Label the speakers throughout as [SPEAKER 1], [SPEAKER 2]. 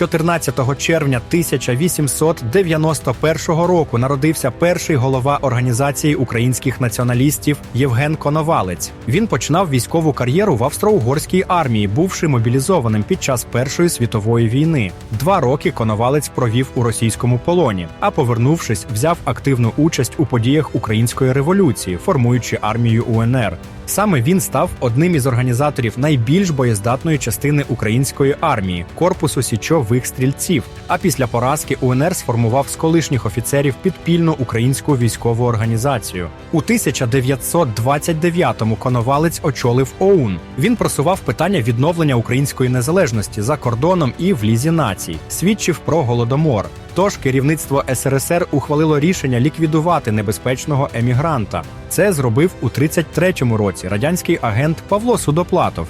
[SPEAKER 1] 14 червня 1891 року народився перший голова організації українських націоналістів Євген Коновалець. Він починав військову кар'єру в австро-угорській армії, бувши мобілізованим під час Першої світової війни. Два роки Коновалець провів у російському полоні, а повернувшись, взяв активну участь у подіях української революції, формуючи армію УНР. Саме він став одним із організаторів найбільш боєздатної частини української армії корпусу січових стрільців. А після поразки УНР сформував з колишніх офіцерів підпільну українську військову організацію. У 1929-му Коновалець очолив ОУН. Він просував питання відновлення української незалежності за кордоном і в лізі націй, свідчив про голодомор. Тож керівництво СРСР ухвалило рішення ліквідувати небезпечного емігранта. Це зробив у 33-му році радянський агент Павло Судоплатов.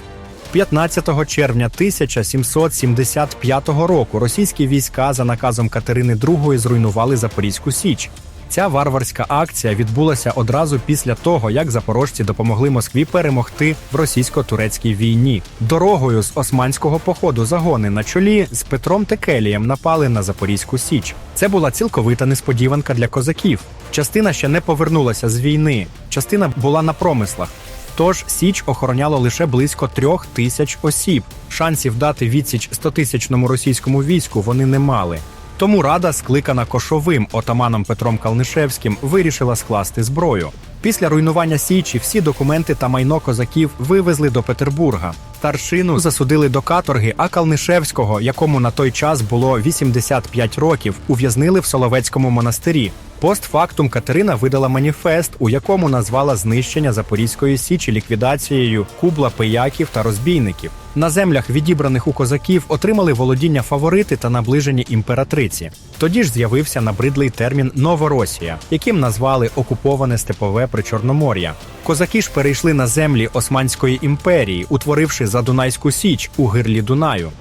[SPEAKER 1] 15 червня 1775 року російські війська за наказом Катерини II зруйнували Запорізьку Січ. Ця варварська акція відбулася одразу після того, як запорожці допомогли Москві перемогти в російсько-турецькій війні. Дорогою з османського походу загони на чолі з Петром Текелієм напали на Запорізьку Січ. Це була цілковита несподіванка для козаків. Частина ще не повернулася з війни, частина була на промислах. Тож Січ охороняло лише близько трьох тисяч осіб. Шансів дати відсіч 100-тисячному російському війську вони не мали. Тому рада, скликана кошовим отаманом Петром Калнишевським, вирішила скласти зброю. Після руйнування Січі всі документи та майно козаків вивезли до Петербурга. Старшину засудили до каторги, а Калнишевського, якому на той час було 85 років, ув'язнили в Соловецькому монастирі. Постфактум Катерина видала маніфест, у якому назвала знищення Запорізької січі ліквідацією кубла пияків та розбійників. На землях, відібраних у козаків, отримали володіння фаворити та наближені імператриці. Тоді ж з'явився набридлий термін Новоросія, яким назвали окуповане степове причорномор'я. Козаки ж перейшли на землі Османської імперії, утворивши Задунайську Січ у гирлі Дунаю.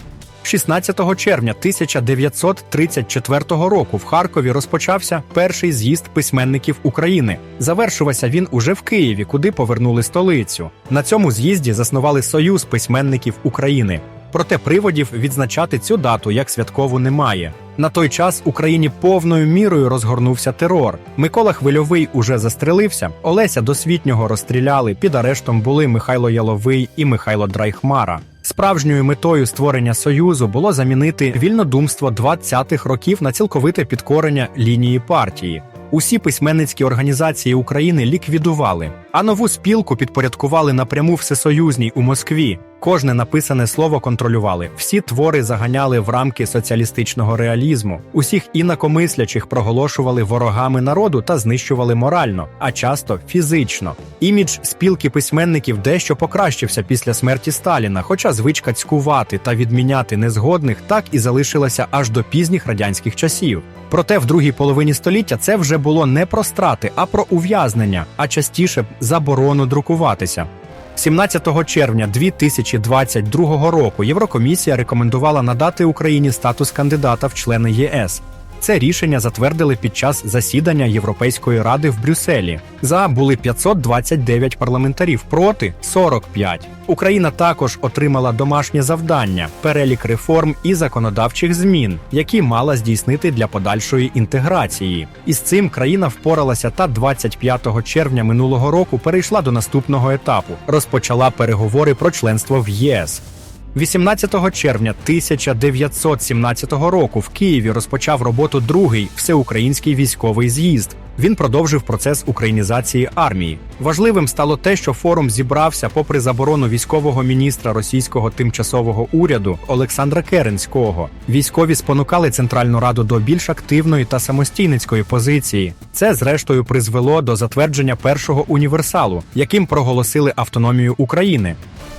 [SPEAKER 1] 16 червня 1934 року в Харкові розпочався перший з'їзд письменників України. Завершувався він уже в Києві, куди повернули столицю. На цьому з'їзді заснували Союз письменників України. Проте приводів відзначати цю дату як святкову немає. На той час Україні повною мірою розгорнувся терор. Микола Хвильовий уже застрелився. Олеся Досвітнього розстріляли. Під арештом були Михайло Яловий і Михайло Драйхмара. Справжньою метою створення союзу було замінити вільнодумство 20-х років на цілковите підкорення лінії партії. Усі письменницькі організації України ліквідували, а нову спілку підпорядкували напряму всесоюзній у Москві. Кожне написане слово контролювали. Всі твори заганяли в рамки соціалістичного реалізму. Усіх інакомислячих проголошували ворогами народу та знищували морально, а часто фізично. Імідж спілки письменників дещо покращився після смерті Сталіна, хоча звичка цькувати та відміняти незгодних так і залишилася аж до пізніх радянських часів. Проте в другій половині століття це вже було не про страти, а про ув'язнення, а частіше заборону друкуватися. 17 червня 2022 року Єврокомісія рекомендувала надати Україні статус кандидата в члени ЄС. Це рішення затвердили під час засідання Європейської ради в Брюсселі. За були 529 парламентарів, проти 45. Україна також отримала домашнє завдання, перелік реформ і законодавчих змін, які мала здійснити для подальшої інтеграції. Із цим країна впоралася та 25 червня минулого року перейшла до наступного етапу. Розпочала переговори про членство в ЄС. 18 червня 1917 року в Києві розпочав роботу другий всеукраїнський військовий з'їзд. Він продовжив процес українізації армії. Важливим стало те, що форум зібрався попри заборону військового міністра російського тимчасового уряду Олександра Керенського. Військові спонукали Центральну Раду до більш активної та самостійницької позиції. Це, зрештою, призвело до затвердження першого універсалу, яким проголосили автономію України.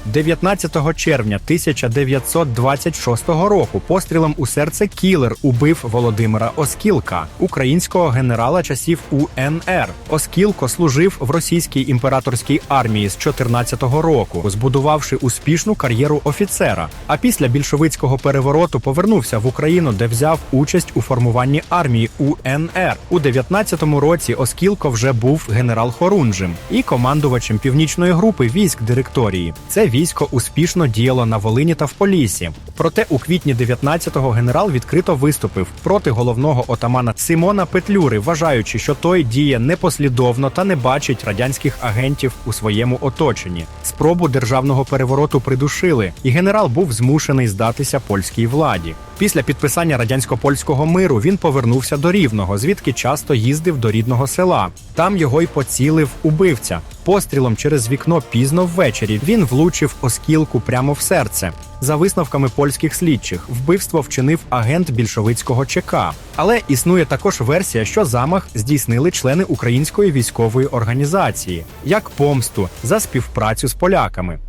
[SPEAKER 1] 19 червня 1926 року пострілом у серце Кілер убив Володимира Оскілка, українського генерала часів УНР. Оскілко служив в російській імператорській армії з 14-го року, збудувавши успішну кар'єру офіцера. А після більшовицького перевороту повернувся в Україну, де взяв участь у формуванні армії УНР. У 19-му році Оскілко вже був генерал Хорунжим і командувачем північної групи військ директорії. Це військо успішно діяло на Волині та в Полісі. Проте у квітні 19-го генерал відкрито виступив проти головного отамана Симона Петлюри, вважаючи, що той діє непослідовно та не бачить радянських агентів у своєму оточенні. Спробу державного перевороту придушили, і генерал був змушений здатися польській владі. Після підписання радянсько-польського миру він повернувся до Рівного, звідки часто їздив до рідного села. Там його й поцілив убивця. Пострілом через вікно пізно ввечері він влучив оскілку прямо в серце. За висновками польських слідчих, вбивство вчинив агент більшовицького ЧК. Але існує також версія, що замах здійснили члени української військової організації як помсту за співпрацю з поляками.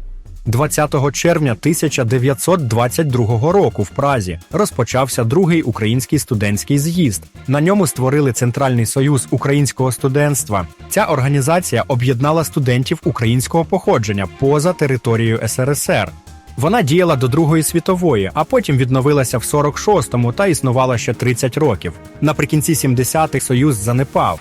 [SPEAKER 1] 20 червня 1922 року в Празі розпочався другий український студентський з'їзд. На ньому створили Центральний союз українського студентства. Ця організація об'єднала студентів українського походження поза територією СРСР. Вона діяла до Другої світової, а потім відновилася в 46-му та існувала ще 30 років. Наприкінці 70-х союз занепав.